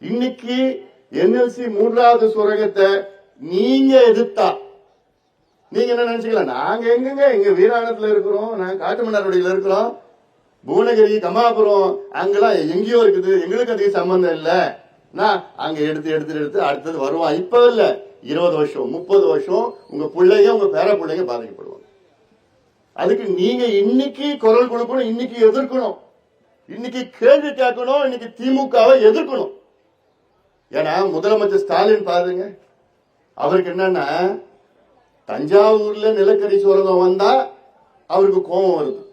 இன்னைக்கு என்எல்சி மூன்றாவது சுரகத்தை நீங்க எதிர்த்தா. நீங்க என்ன நினைச்சுக்கலாம் நாங்க எங்கெங்க? எங்க வீராணத்துல இருக்கிறோம். நாங்க காட்டுமன்னார்வடியில இருக்கிறோம். புவனகிரி கமாபுரம் அங்கெல்லாம் எங்கேயோ இருக்குது. எங்களுக்கு அதுக்கு சம்பந்தம் இல்ல. நான் அங்க எடுத்து எடுத்து எடுத்து அடுத்தது வருவான். இப்ப இல்ல. இருபது வருஷம் முப்பது வருஷம் உங்க பிள்ளைங்க உங்க பேர பிள்ளைங்க பாதிக்கப்படுவாங்க. அதுக்கு நீங்க இன்னைக்கு குரல் கொடுக்கணும் இன்னைக்கு எதிர்க்கணும். இன்னைக்கு கேள்வி கேட்கணும் இன்னைக்கு திமுகவை எதிர்க்கணும். ஏன்னா முதலமைச்சர் ஸ்டாலின் பாருங்க. அவருக்கு என்னன்னா தஞ்சாவூர்ல நிலக்கரி சுரங்கம் வந்தா அவருக்கு கோபம் வருது.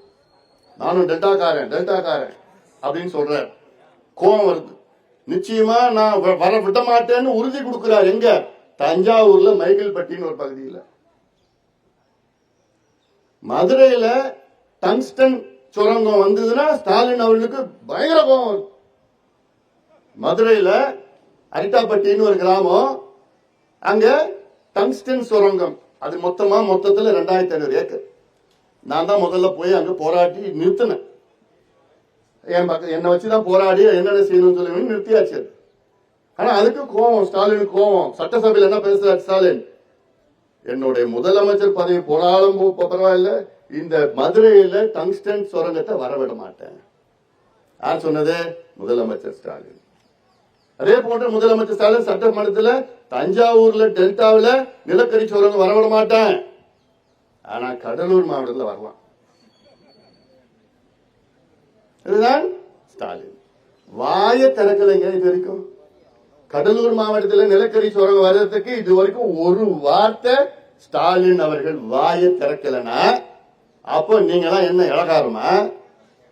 நானும் டெல்டாக்காரன் டெல்டாக்காரன் அப்படின்னு சொல்றார். கோபம் வருது. நிச்சயமா நான் வ- வர விட மாட்டேன்னு உறுதி கொடுக்கிறார். எங்க? தஞ்சாவூர்ல மைக்கேல்பட்டின்னு ஒரு பகுதியில். மதுரையில டங்ஸ்டன் சுரங்கம் வந்ததுன்னா ஸ்டாலின் அவர்களுக்கு பயங்கர கோபம் வருது. மதுரையில அரிட்டாப்பட்டின்னு ஒரு கிராமம். அங்க டங்ஸ்டன் சுரங்கம். அது மொத்தமா மொத்தத்துல ரெண்டாயிரத்தி ஐநூறு ஏக்கர். நான் தான் முதல்ல போய் அங்க போராட்டி நிறுத்தினேன். என் பக்கம் என்னை வச்சுதான் போராடி என்னென்ன செய்யணும்னு சொல்லி நிறுத்தியாச்சு அது. ஆனா அதுக்கு கோவம் ஸ்டாலினுக்கு கோவம். சட்டசபையில் என்ன பேசுறாரு ஸ்டாலின்? என்னுடைய முதலமைச்சர் பதவி போனாலும் பரவாயில்ல. இந்த மதுரையில டங்ஸ்டன் சுரங்கத்தை வரவிட மாட்டேன். யார் சொன்னது? முதலமைச்சர் ஸ்டாலின். அதே போன்று முதலமைச்சர் ஸ்டாலின் சட்டமன்றத்தில் தஞ்சாவூர்ல டெல்டாவில் நிலக்கரி சோழன் வரவிட மாட்டேன். ஆனா கடலூர் மாவட்டத்தில் வரலாம் இதுதான் ஸ்டாலின். வாய திறக்கலைங்க இது வரைக்கும் கடலூர் மாவட்டத்தில் நிலக்கரி சுரங்கம் வர்றதுக்கு இது வரைக்கும் ஒரு வார்த்தை ஸ்டாலின் அவர்கள் வாயை திறக்கலனா அப்போ நீங்களாம் என்ன இலகாரமா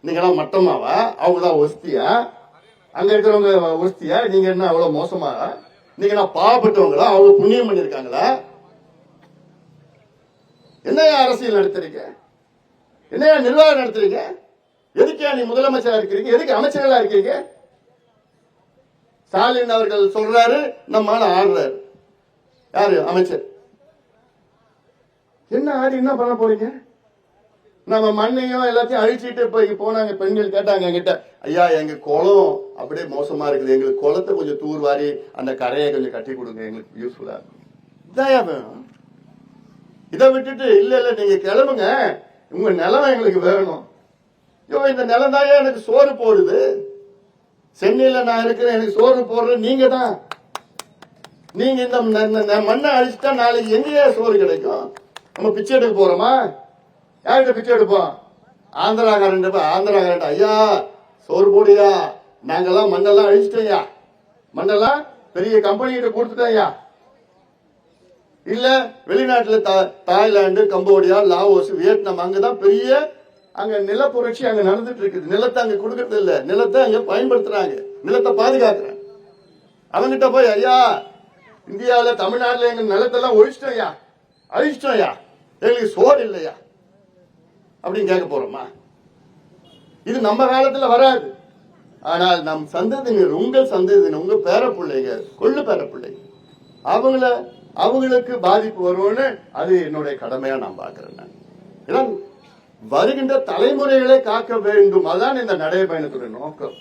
நீங்களாம் மட்டமாவா? அவங்க தான் ஒஸ்தியா? அங்க இருக்கிறவங்க ஒஸ்தியா நீங்க என்ன அவ்வளவு மோசமா? நீங்க என்ன பாவப்பட்டவங்களா? அவங்க புண்ணியம் பண்ணிருக்காங்களா? என்னையா அரசியல் நடத்துறீங்க? என்னையா நிர்வாகம் நடத்துறீங்க? எதுக்கே நீ முதலமைச்சரா இருக்கிறீங்க? எதுக்கு அமைச்சர்களா இருக்கீங்க? ஸ்டாலின் அவர்கள் சொல்றாரு நம்ம ஆடுறாரு. யாரு? அமைச்சர். என்ன ஆடி என்ன பண்ண போறீங்க? நம்ம மண்ணையும் எல்லாத்தையும் அழிச்சிட்டு இப்ப போனாங்க பெண்கள் கேட்டாங்க என்கிட்ட ஐயா எங்க குளம் அப்படியே மோசமா இருக்குது. எங்களுக்கு குளத்தை கொஞ்சம் தூர்வாரி அந்த கரையை கொஞ்சம் கட்டி கொடுங்க. எங்களுக்கு யூஸ்ஃபுல்லா இதாயா வேணும்? இதை விட்டுட்டு இல்ல இல்ல நீங்க கிளம்புங்க. உங்க நிலம் எங்களுக்கு வேணும். ஐயோ இந்த நிலம் எனக்கு சோறு போடுது. சென்னையில நான் இருக்கிறேன் எனக்கு சோறு போடுற நீங்க தான். நீங்க இந்த மண்ணை அழிச்சுட்டா நாளைக்கு எங்கேயா சோறு கிடைக்கும்? நம்ம பிச்சை எடுக்க போறோமா? யார்கிட்ட பிச்சை எடுப்போம்? ஆந்திராக்காரன் ஆந்திராக்காரன் ஐயா சோறு போடுயா நாங்கெல்லாம் மண்ணெல்லாம் அழிச்சிட்டோம்யா மண்ணெல்லாம் பெரிய கம்பெனிகிட்ட கொடுத்துட்டோம்யா இல்ல வெளிநாட்டுல தா- தாய்லாந்து கம்போடியா லாவோஸ் வியட்நாம் அங்கதான் பெரிய அங்க நில புரட்சி அங்க நடந்துட்டு இருக்குது. நிலத்தை அங்க கொடுக்கறது இல்ல. நிலத்தை அங்க பயன்படுத்துறாங்க. நிலத்தை பாதுகாக்கிறாங்க அவங்கிட்ட போய் ஐயா இந்தியாவில தமிழ்நாட்டுல எங்க நிலத்தெல்லாம் ஒழிச்சிட்டோம் ஐயா அழிச்சிட்டோம் ஐயா எங்களுக்கு சோறு இல்லையா. அப்படின்னு கேட்க போறோமா? இது நம்ம காலத்துல வராது. ஆனால் நம் சந்ததியினர் உங்கள் சந்ததியினர் உங்க பேர பிள்ளைங்க கொள்ளு பேர பிள்ளைங்க அவங்கள அவங்களுக்கு பாதிப்பு வரும்னு அது என்னுடைய கடமையா நான் பாக்குறேன் ஏன்னா வருகின்ற தலைமுறைகளை காக்க வேண்டும். அதான் இந்த நடைபயணத்துடைய நோக்கம்.